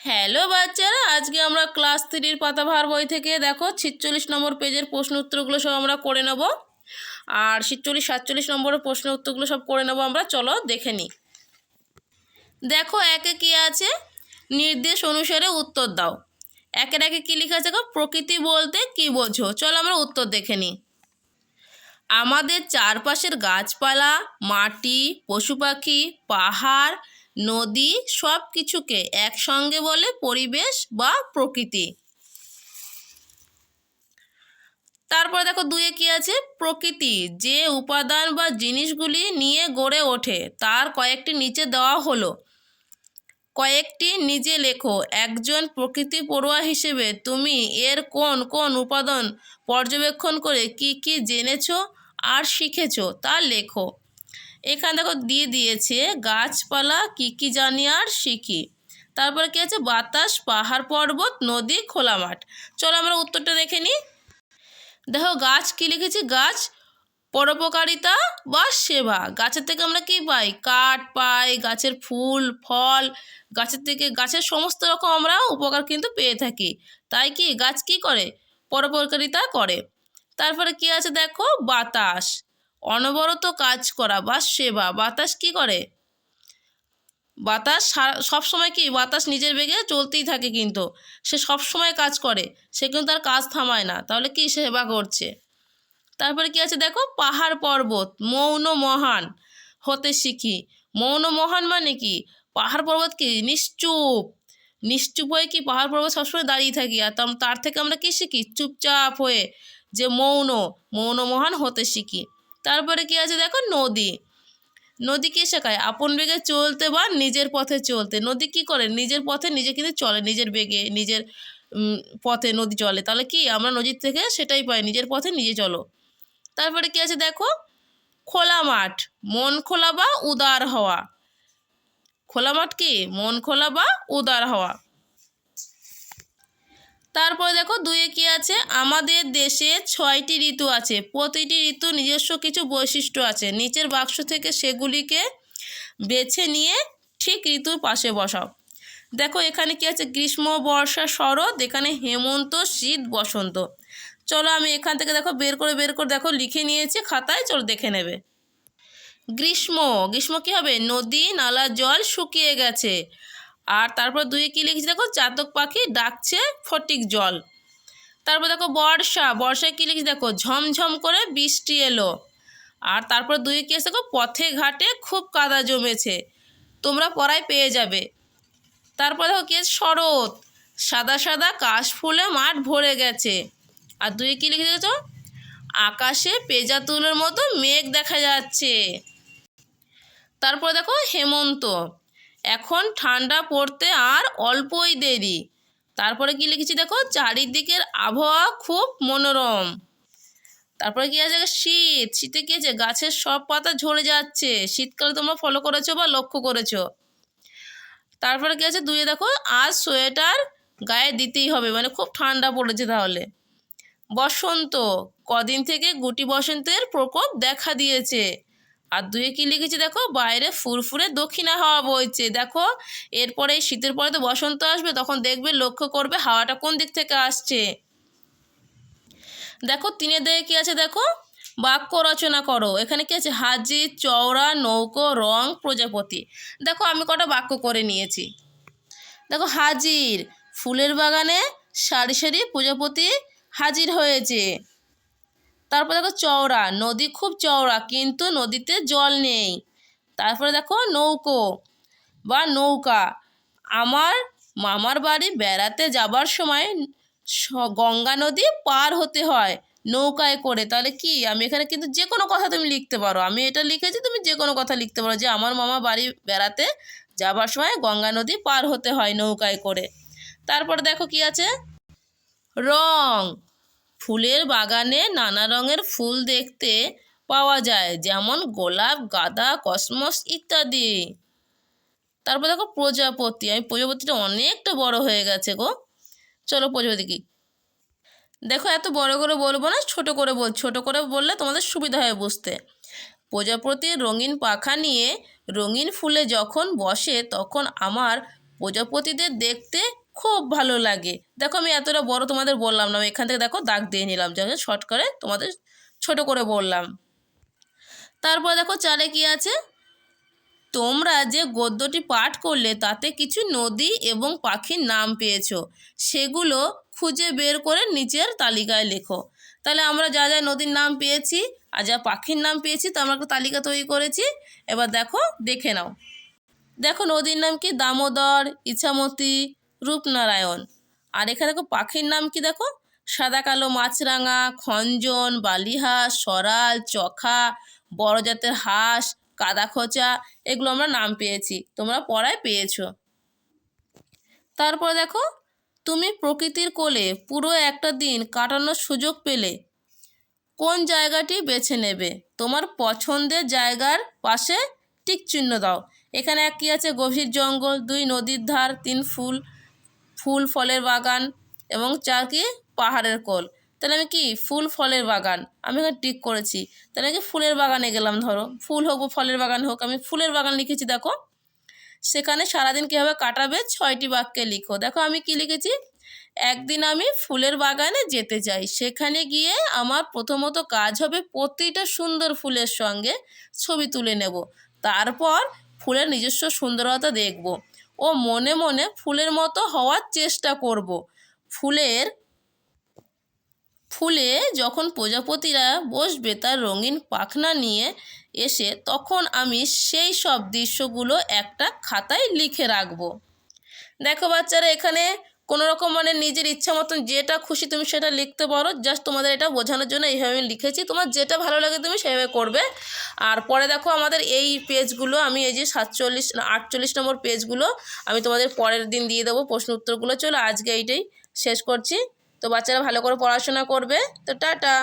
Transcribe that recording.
Hello বাচ্চারা, আজকে আমরা ক্লাস থ্রির পাতাভার বই থেকে দেখো ছিচল্লিশ নম্বর পেজের প্রশ্ন উত্তরগুলো সব আমরা করে নেব। আর ছিচল্লিশ, সাতচল্লিশ নম্বরের প্রশ্ন উত্তরগুলো সব করে নেব আমরা, চলো দেখে নিই। দেখো একে কি আছে? নির্দেশ অনুসারে উত্তর দাও। একের একে কী লেখা আছে? প্রকৃতি বলতে কি বোঝো? চলো আমরা উত্তর দেখে নিই। আমাদের চারপাশের গাছপালা, মাটি, পশু পাখি, পাহাড় নদী সব কিছুকে একসঙ্গে বলে পরিবেশ বা প্রকৃতি। তারপরে দেখো দুয়ে কি আছে? প্রকৃতি, যে উপাদান বা জিনিসগুলি নিয়ে গড়ে ওঠে, তার কয়েকটি নিচে দেওয়া হলো। কয়েকটি নিজে লেখো, একজন প্রকৃতি পড়ুয়া হিসেবে তুমি এর কোন কোন উপাদান পর্যবেক্ষণ করে কি কি জেনেছো আর শিখেছো তা লেখো। এখানে দেখো দিয়ে দিয়েছে গাছপালা, কি কি জানি আর শিখি তারপরে কি আছে? বাতাস, পাহাড় পর্বত, নদী, খোলা মাঠ। চলো আমরা উত্তরটা দেখে নিই। দেখো গাছ কি লিখেছি? গাছ পরোপকারিতা বা সেবা। গাছের থেকে আমরা কি পাই? কাঠ পাই, গাছের ফুল, ফল। গাছের থেকে, গাছের সমস্ত রকম আমরা উপকার কিন্তু পেয়ে থাকি। তাই কি? গাছ কি করে? পরোপকারিতা করে। তারপরে কি আছে দেখো? বাতাস। অনবরত কাজ করা বা সেবা। বাতাস কি করে? বাতাস সব সময় কি বাতাস নিজের বেগে চলতেই থাকে কিন্তু। সে সব সময় কাজ করে। সে কিন্তু তার কাজ থামায় না। তাহলে কি সেবা করছে? তারপরে কি আছে দেখো? পাহাড় পর্বত। মৌন মহান হতে শিখি। মৌন মহান মানে কি? পাহাড় পর্বত কি? নিশ্চুপ। নিশ্চুপ হয়ে কি পাহাড় পর্বত সবসময় দাঁড়িয়ে থাকি? আর তার- থেকে আমরা কি শিখি? চুপচাপ হয়ে যে মৌন। মৌন মহান হতে শিখি। তারপরে কি আছে দেখো? নদী। নদী কে শেখায়? আপন বেগে চলতে বা নিজের পথে চলতে। নদী কি করে? নিজের পথে নিজে কিন্তু চলে, নিজের বেগে, নিজের পথে নদী চলে। তাহলে কি? আমরা নদীর থেকে সেটাই পাই, নিজের পথে নিজে চলো। তারপরে কি আছে দেখো? খোলা মাঠ। মন খোলা বা উদার হওয়া। খোলা মাঠ কি? মন খোলা বা উদার হওয়া। তারপরে দেখো দুয়ে কি আছে? আমাদের দেশে ছয়টি ঋতু আছে। প্রতিটি ঋতু নিজস্ব কিছু বৈশিষ্ট্য আছে। নিচের বাক্স থেকে সেগুলিকে বেছে নিয়ে ঠিক ঋতুর পাশে বসাও। দেখো এখানে কি আছে? গ্রীষ্ম, বর্ষা, শরৎ, এখানে হেমন্ত, শীত, বসন্ত। চলো আমি এখান থেকে দেখো বের করে বের করে দেখো লিখে নিয়েছি খাতায়, চলো দেখে নেবে। গ্রীষ্ম গ্রীষ্ম কী হবে? নদী নালা জল শুকিয়ে গেছে। আর তারপর দুয়ে কী লিখেছি দেখো? চাতক পাখি ডাকছে ফটিক জল। তারপর দেখো বর্ষা, বর্ষায় কী লিখেছি দেখো? ঝমঝম করে বৃষ্টি এলো। আর তারপর দুয়ে কী দেখো? পথে ঘাটে খুব কাদা জমেছে। তোমরা পড়ায় পেয়ে যাবে। তারপর দেখো কি শরৎ, সাদা সাদা কাশ ফুলে মাঠ ভরে গেছে। আর দুয়ে কী লিখে দিয়েছ আকাশে পেজা তুলোর মতো মেঘ দেখা যাচ্ছে। তারপর দেখো হেমন্ত এখন ঠান্ডা পড়তে আর অল্পই দেরি। তারপরে কি লিখেছি দেখো? চারিদিকের আবহাওয়া খুব মনোরম। তারপরে কি আছে? শীত। শীতে কি আছে? গাছের সব পাতা ঝরে যাচ্ছে। শীতকালে তোমরা ফলো করেছ বা লক্ষ্য করেছ। তারপরে কি আছে? দুয়ে দেখো, আজ সোয়েটার গায়ে দিতেই হবে মানে খুব ঠান্ডা পড়েছে তাহলে। বসন্ত, কদিন থেকে গুটি বসন্তের প্রকোপ দেখা দিয়েছে। আর দুয়ে কি লিখেছি দেখো? বাইরে ফুরফুরে দক্ষিণা হাওয়া বইছে। দেখো, এরপরে শীতের পরে তো বসন্ত আসবে, তখন দেখবে লক্ষ্য করবে হাওয়াটা কোন দিক থেকে আসছে। দেখো তিনের দিকে কি আছে দেখো? বাক্য রচনা করো। এখানে কি আছে? হাজি, চওড়া, নৌকো, রং, প্রজাপতি। দেখো, আমি কটা বাক্য করে নিয়েছি। দেখো, হাজির, ফুলের বাগানে সারি সারি প্রজাপতি হাজির হয়েছে। তারপর দেখো চওড়া, নদী খুব চওড়া, কিন্তু নদীতে জল নেই। তারপরে দেখো নৌকো বা নৌকা। আমার মামার বাড়ি বেড়াতে যাবার সময় গঙ্গা নদী পার হতে হয় নৌকায় করে। তাহলে কি? আমি এখানে কিন্তু যে কোনো কথা তুমি লিখতে পারো। আমি এটা লিখেছি, তুমি যে কোনো কথা লিখতে পারো যে আমার মামা বাড়ি বেড়াতে যাবার সময় গঙ্গা নদী পার হতে হয় নৌকায় করে। তারপর দেখো কি আছে? রং ফুলের বাগানে নানা রঙের ফুল দেখতে পাওয়া যায়, যেমন গোলাপ, গাঁদা, কসমস ইত্যাদি। তারপর দেখো প্রজাপতি। আমি প্রজাপতিটা অনেকটা বড় হয়ে গেছে গো। চলো প্রজাপতি কি দেখো এত বড় করে বলব না, ছোট করে বল, ছোট করে বললে তোমাদের সুবিধা হয় বুঝতে। প্রজাপতির রঙিন পাখা নিয়ে রঙিন ফুলে যখন বসে, তখন আমার প্রজাপতিদের দেখতে খুব ভালো লাগে। দেখো আমি এতটা বড় তোমাদের বললাম না এখান থেকে দেখো দাগ দিয়ে নিলাম, যাকে শর্ট করে তোমাদের ছোট করে বললাম। তারপর দেখো চারে কি আছে? তোমরা যে গদ্যটি পাঠ করলে তাতে কিছু নদী এবং পাখির নাম পেয়েছ, সেগুলো খুঁজে বের করে নিচের তালিকায় লেখো। তাহলে আমরা যা যা নদীর নাম পেয়েছি আর যা পাখির নাম পেয়েছি তা আমরা একটা তালিকা তৈরি করেছি, এবার দেখো দেখে নাও। দেখো নদীর নাম কি? দামোদর, ইছামতি রূপনারায়ণ। আর এখানে দেখো পাখির নাম কি দেখো? সাদা, কালো, মাছরাঙা, খঞ্জন বালিহাঁস সরাল, চখা, বড় জাতের হাঁস, কাদা খোঁচা, এগুলো আমরা নাম পেয়েছি। তোমরা পড়ায় পেয়েছ। তারপর দেখো, তুমি প্রকৃতির কোলে পুরো একটা দিন কাটানোর সুযোগ পেলে। কোন জায়গাটি বেছে নেবে? তোমার পছন্দের জায়গার পাশে টিক চিহ্ন দাও। এখানে এক কী আছে? গভীর জঙ্গল, দুই নদীর ধার, তিন ফুল। ফুল ফলের বাগান এবং চার কি পাহাড়ের কোল। তাহলে আমি কি ফুল ফলের বাগান? আমি এখানে টিক করেছি। তাহলে কি ফুলের বাগানে গেলাম ধরো। ফুল হোক বা ফলের বাগান হোক, আমি ফুলের বাগান লিখেছি, দেখো। সেখানে সারাদিন কীভাবে কাটাবে ছয়টি বাক্যে লিখো। দেখো আমি কি লিখেছি? একদিন আমি ফুলের বাগানে যেতে চাই সেখানে গিয়ে আমার প্রথমত কাজ হবে প্রতিটা সুন্দর ফুলের সঙ্গে ছবি তুলে নেব। তারপর ফুলের নিজস্ব সুন্দরতা দেখব। ও মনে মনে ফুলের মতো হওয়ার চেষ্টা করব। ফুলের, ফুলে যখন প্রজাপতিরা বসবে তার রঙিন পাখনা নিয়ে এসে তখন আমি সেই সব দৃশ্যগুলো একটা খাতায় লিখে রাখব। দেখো বাচ্চারা, এখানে কোনো রকম মানে নিজের ইচ্ছা মতন যেটা খুশি তুমি সেটা লিখতে পারো জাস্ট তোমাদের এটা বোঝানোর জন্য এইভাবে আমি লিখেছি। তোমার যেটা ভালো লাগে তুমি সেভাবে করবে। আর পরে দেখো আমাদের এই পেজগুলো আমি এই যে সাতচল্লিশ আটচল্লিশ নম্বর পেজগুলো আমি তোমাদের পরের দিন দিয়ে দেবো প্রশ্ন উত্তরগুলো। চলো আজকে এইটাই শেষ করছি। তো বাচ্চারা ভালো করে পড়াশোনা করবে। তো টাটা।